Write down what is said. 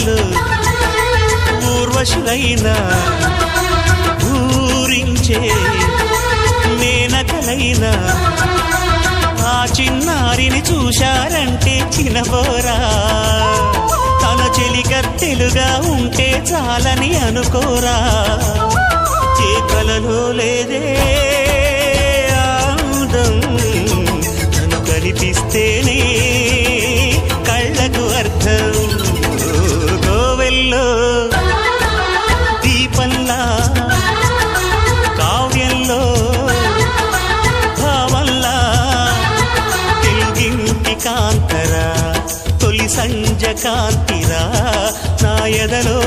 కలల్లో ఊర్వశులైనా ఊరించే మేనకలైనా ఆ చిన్నారిని చూశారంటే చినబోరా. తన చెలికత్తెలుగా ఉంటే చాలని అనుకోరా. చేతలలో లేదే ఆనందం తను కనిపిస్తేనే కాంతరా తొలి సంజ కాంతిరా నా ఎదలో